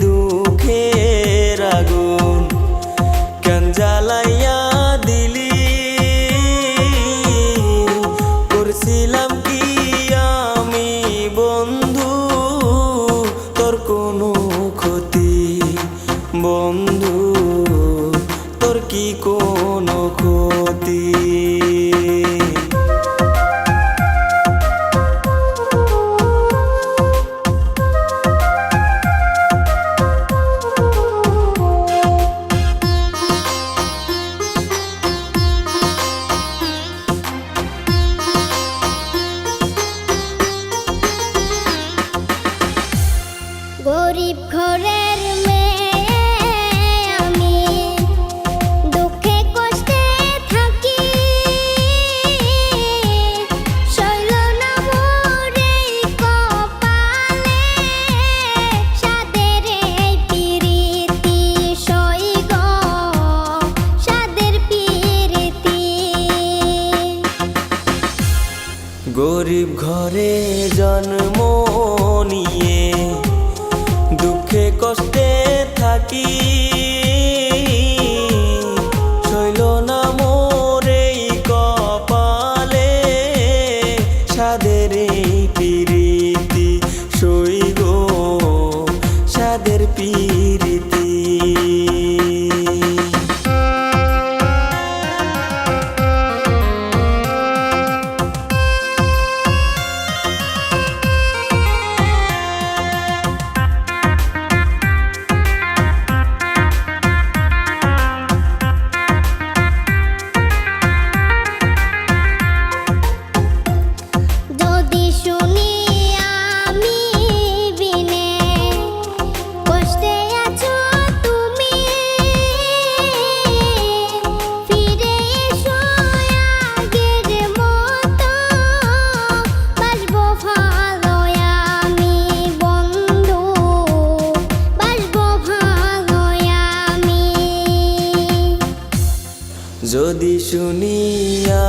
দুঃখের আগুন কেন জ্বালাইয়া দিলি? করছিলাম কি আমি, বন্ধু? তোর কোনো ক্ষতি, বন্ধু? তোর কি কোনো ক্ষতি? গরিব ঘরে জন্ম নিয়ে দুঃখে কষ্টে থাকি।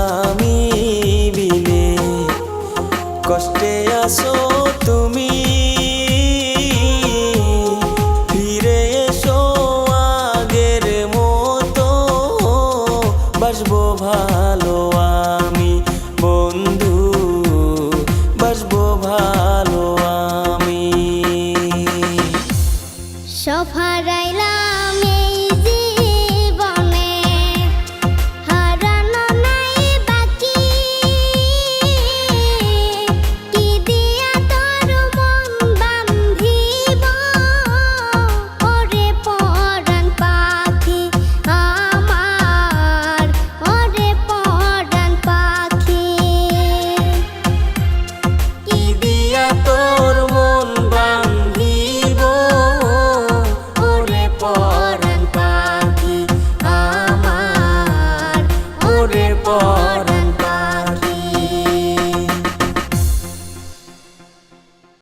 আমি বিলে কষ্টে আসো তুমি। ফিরে এসো আগের মতো। বাসবো ভালো আমি, বন্ধু। বাসবো ভালো আমি। সফারাইলা